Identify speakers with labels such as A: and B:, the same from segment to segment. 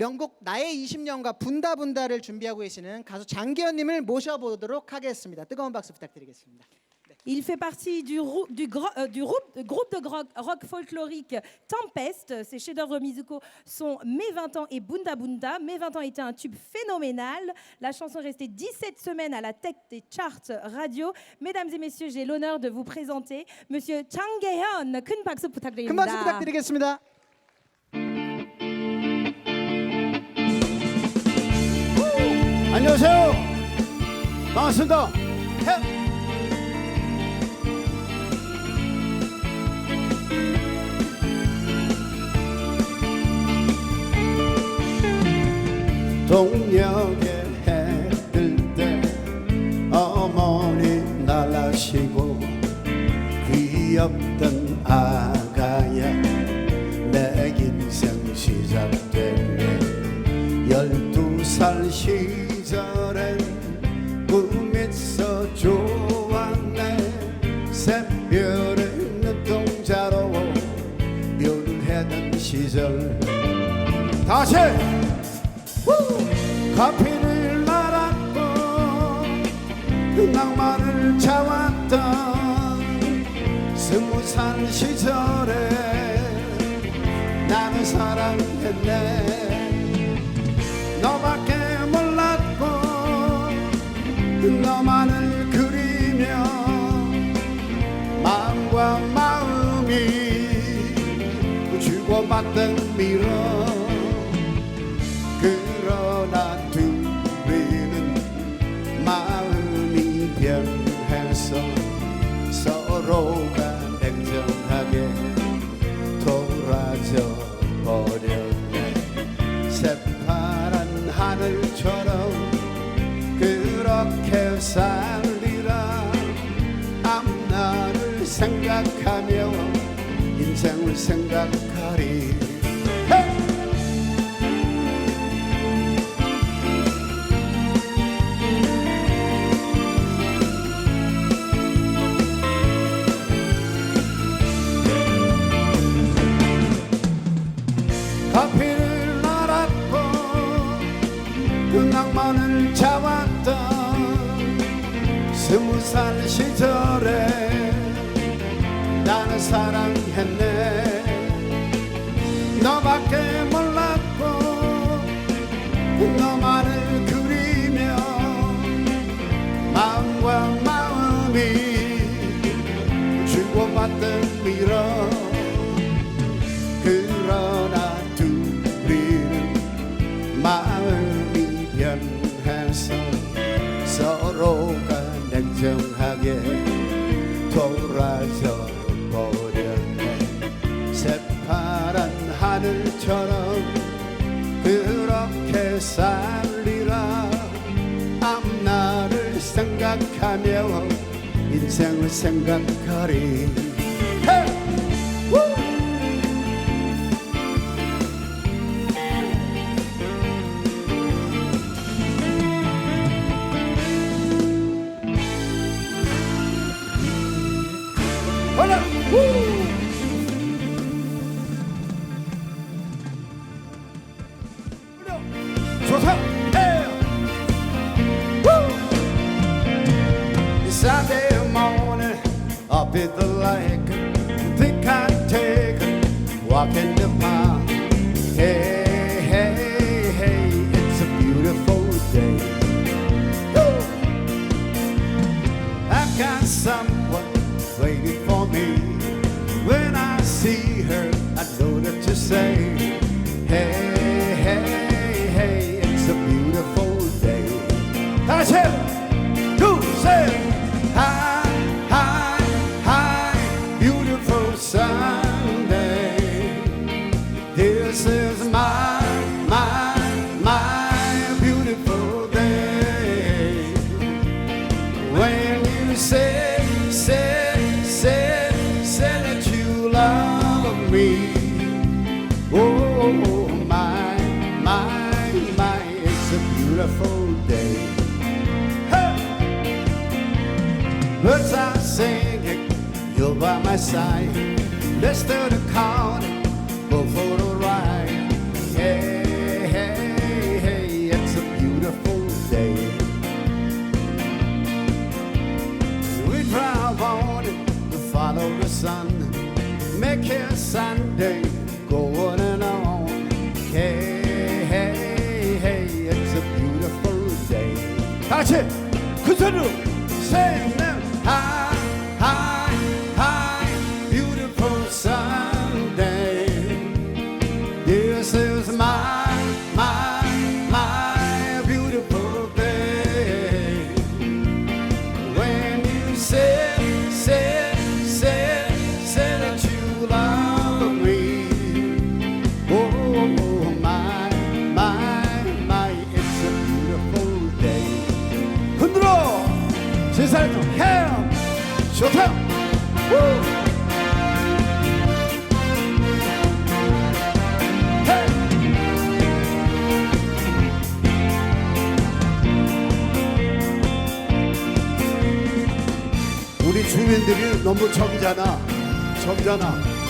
A: 명곡 나의 20년과 분다분다를 준비하고 계시는 가수 장기현님을 모셔보도록 하겠습니다. 뜨거운 박수 부탁드리겠습니다.
B: Il fait partie du, rou- du, gro- euh, du groupe, groupe de rock, rock folklorique Tempest. Ses chefs-d'œuvre musicaux sont Mes 20 ans et Bunda Bunda. Mes 20 ans était un tube phénoménal. La chanson est restée 17 semaines à la tête des charts radio. Mesdames et messieurs, j'ai l'honneur de vous présenter Monsieur Chang Gae-hyun. 큰 박수
A: 큰 박수
B: 부탁드립니다.
A: 부탁드리겠습니다.
C: 안녕하세요. 반갑습니다. 해. 동력에 해뜰 때 어머니 날라시고 귀엽던 아가야 내 인생 시작됐네 열두 살 시 후! 커피를 말았고 그 낭만을 잡았던 스무 살 시절에 나는 사랑했네 너밖에 몰랐고 너만을 그리며 마음과 마음이 주고받던 미러 그러나 둘이는 마음이 변해서 서로가 냉정하게 돌아져 버렸네. 새파란 하늘처럼 그렇게 살리라. 앞날을 생각하며 인생을 생각하리 커피를 날았고 그 낭만을 잡았던 스무 살 시절에 나는 사랑 살리라. 앞날을 생각하며 인생을 생각하리 up in the lake, think I take a walk in the park. Hey, hey, hey, it's a beautiful day. I've got someone waiting for me. When I see her, I know that to say, girl by my side. Let's turn the card, go for a ride. Hey, hey, hey, it's a beautiful day. We drive on to follow the sun, make it Sunday, go on and on. Hey, hey, hey, it's a beautiful day. 같이 큰 소리로. 우리 주민들이 너무 적잖아. 적잖아.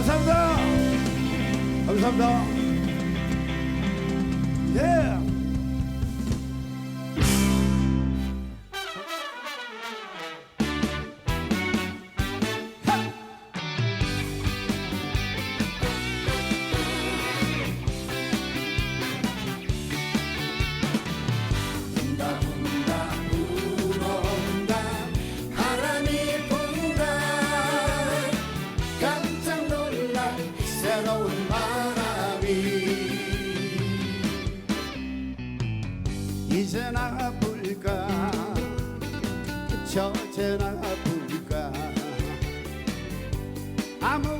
C: 감사합니다. 감사합니다. 예. Yeah. 저제나 아프니까. 아무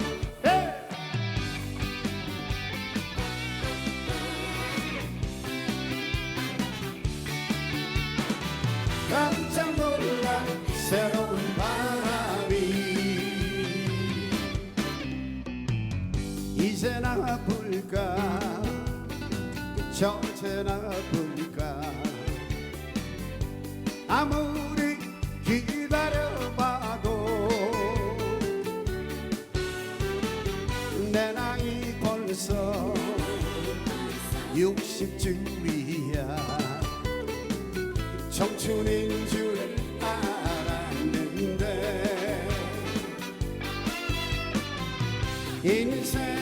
C: 이제나 볼까? 저제나 볼까? 아무리 기다려봐도 내 나이 벌써 60쯤이야. 청춘인 줄 알았는데 인생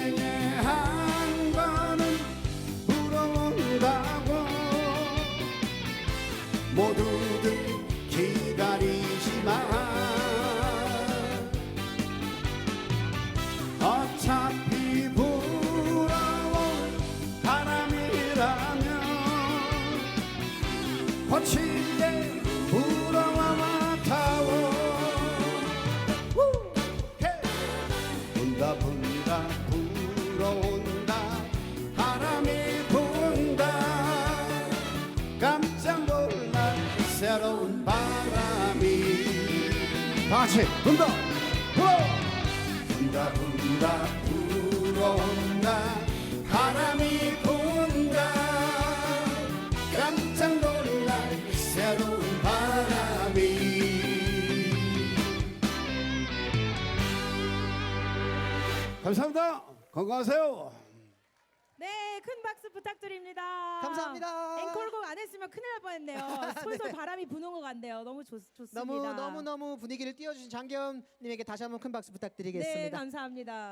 C: 분다. 불어 분다 분다 불어온다 바람이 분다. 깜짝 놀랄 새로운 바람이. 감사합니다. 건강하세요
B: 박수 부탁드립니다.
A: 감사합니다.
B: 앵콜곡 안 했으면 큰일 날 뻔했네요. 솔솔 바람이 부는 것 같네요. 너무 좋, 좋습니다.
A: 너무 너무 너무 분위기를 띄워주신 장기현님에게 다시 한번 큰 박수 부탁드리겠습니다.
B: 네, 감사합니다.